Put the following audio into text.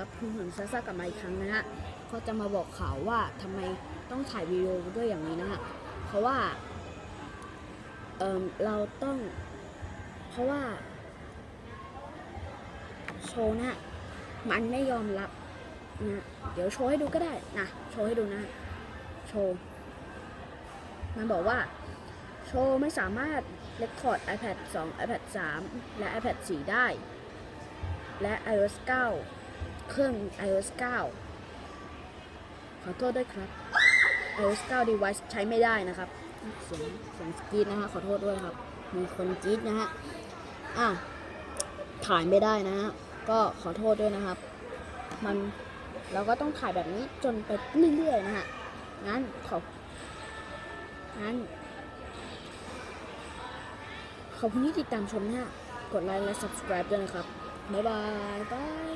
ครับคุณหงซาซากลับมาอีกครั้งนะฮะเขาจะมาบอกข่าวว่าทำไมต้องถ่ายวิดีโอด้วยอย่างนี้นะฮะเพราะว่าเออเราต้อง เพราะว่า โชว์นะมันไม่ยอมรับนะเดี๋ยวโชว์ให้ดูก็ได้นะโชว์ให้ดูนะ โชว์ มันบอกว่าโชว์ไม่สามารถเ e คคอร์ด iPad 2 iPad 3 และ iPad 4 ได้ และ iOS 9 เครื่อง iOS 9 ขอโทษด้วยครับ iOS 9 device ใช้ไม่ได้นะครับ เสียงเสียงกรีดนะฮะขอโทษด้วยครับ มีคนกรีดนะฮะ อะ ถ่ายไม่ได้นะฮะ ก็ขอโทษด้วยนะครับ มันเราก็ต้องถ่ายแบบนี้จนไปเรื่อยๆนะฮะ งั้นขอบงั้น ขอบคุณที่ติดตามชมนะฮะ กดไลค์และ subscribe ด้วยนะครับ บ๊ายบายบาย